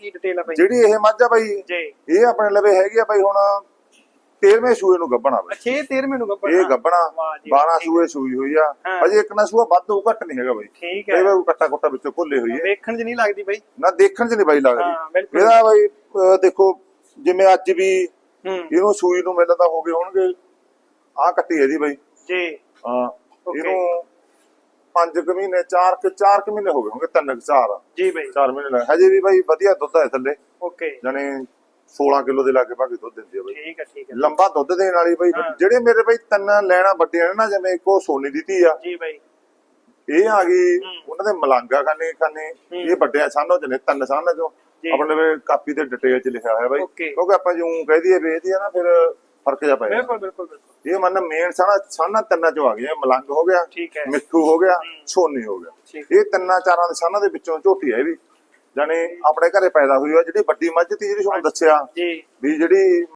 ਕੀ detail ਆ ਬਾਈ ਜਿਹੜੀ ਇਹ ਮੱਝ ਆ ਬਾਈ ਜੀ। ਇਹ ਆਪਣੇ ਲਵੇ ਹੈਗੀ ਆ ਬਾਈ ਹੁਣ 13ਵੇਂ ਸੂਏ ਨੂੰ ਗੱਭਣਾ ਬਾਈ। 6 13 ਮੈਨੂੰ ਗੱਬੜ ਇਹ ਜੀ, 12 ਠੀਕ। ਸੂਏ ਸੂਈ ਹੋਈ ਆ। ਅਜੇ ਇੱਕ ਨਾ ਸੂਆ ਵੱਧ ਉਹ ਘੱਟ ਨਹੀਂ ਹੈਗਾ ਬਾਈ। ਠੀਕ ਇਹ ਹੈ ਬਾਈ ਕੱਟਾ ਕੁੱਟਾ ਵਿੱਚੋਂ ਭੁੱਲੇ ਹੋਈ ਹੈ। ਵੇਖਣ 'ਚ ਨਹੀਂ ਲੱਗਦੀ ਬਾਈ। ਨਾ ਦੇਖਣ 'ਚ ਨਹੀਂ ਬਾਈ ਲੱਗਦੀ। ਇਹਦਾ ਬਾਈ ਦੇਖੋ ਜਿਵੇਂ ਅੱਜ ਵੀ ਇਹਨੂੰ ਸੂਈ ਨੂੰ ਮਿਲਦਾ ਹੋ ਗਏ ਹੋਣਗੇ। ਆਹ ਕੱਟੀ ਇਹਦੀ ਬਾਈ। ਜੀ। ਹਾਂ. ਇਹਨੂੰ 5 ਕੁ ਮਹੀਨੇ 4 ਕਿ 4 ਕੁ ਮਹੀਨੇ ਹੋ ਗਏ ਹੋਣਗੇ ਤਿੰਨ ਕੁ ਚਾਰ ਜੀ ਬਾਈ 4 ਮਹੀਨੇ ਲੱਗ ਹਜੇ ਵੀ ਬਾਈ ਵਧੀਆ ਦੁੱਧ ਹੈ ਥੱਲੇ ਓਕੇ ਜਾਨੀ 16 ਕਿਲੋ ਦੇ ਲਾਗੇ ਭਾਗੇ ਦੁੱਧ ਦਿੰਦੀ ਹੈ ਬਾਈ ਠੀਕ ਹੈ ਠੀਕ ਹੈ ਲੰਬਾ ਦੁੱਧ ਦੇਣ ਵਾਲੀ ਬਾਈ। ਜਿਹੜੇ ਮੇਰੇ ਬਾਈ ਤਿੰਨ ਲੈਣਾ ਵੱਡੀਆਂ ਨੇ ਨਾ ਜਿਵੇਂ ਇੱਕੋ ਸੋਨੀ ਦੀ ਧੀ ਆ ਜੀ ਬਾਈ ਇਹ ਆ ਗਈ। ਉਹਨਾਂ ਦੇ ਮਲਾਂਗਾ ਖਾਨੇ ਖਾਨੇ। ਇਹ ਵੱਡੇ ਸਾਨੋ ਜਨੇ ਤਿੰਨ ਸਾਨਾਂ ਜੀ। ਆਪਣੇ ਕਾਪੀ ਤੇ ਡਿਟੇਲ ਚ ਲਿਖਿਆ ਹੋਇਆ ਬਾਈ. ਕਿਉਂਕਿ ਆਪਾਂ ਜਿਉਂ ਕਹਿ ਦਈਏ ਵੀ ਇਹਦੀ ਆ ਨਾ ਫਿਰ ਫ਼ਰਕ ਜਾ ਪੈ ਜਾਂਦਾ ਬਿਲਕੁਲ ਬਿਲਕੁਲ ਬਿਲਕੁਲ। ਇਹ ਮੰਨ ਮੇਨ ਸਾਨਾ ਸਾਨਾ ਤਿੰਨਾਂ ਚੋਂ ਆ ਗਿਆ ਮਲੰਗ ਹੋ ਗਿਆ ਮਿੱਠੂ ਹੋ ਗਿਆ। ਸੋਨੀ ਹੋ ਗਿਆ ਇਹ ਤਿੰਨਾਂ ਚਾਰਾਂ ਦੇ ਸਾਨਾਂ ਦੇ ਵਿੱਚੋਂ ਝੋਟੀ ਹੈ ਵੀ ਜਾਣੀ ਆਪਣੇ ਘਰੇ ਪੈਦਾ ਹੋਈ ਆ ਜਿਹੜੀ ਵੱਡੀ ਮੱਝ ਤੀ ਜਿਹੜੀ ਤੁਹਾਨੂੰ ਦੱਸਿਆ ਜੀ। ਵੀ ਜਿਹੜੀ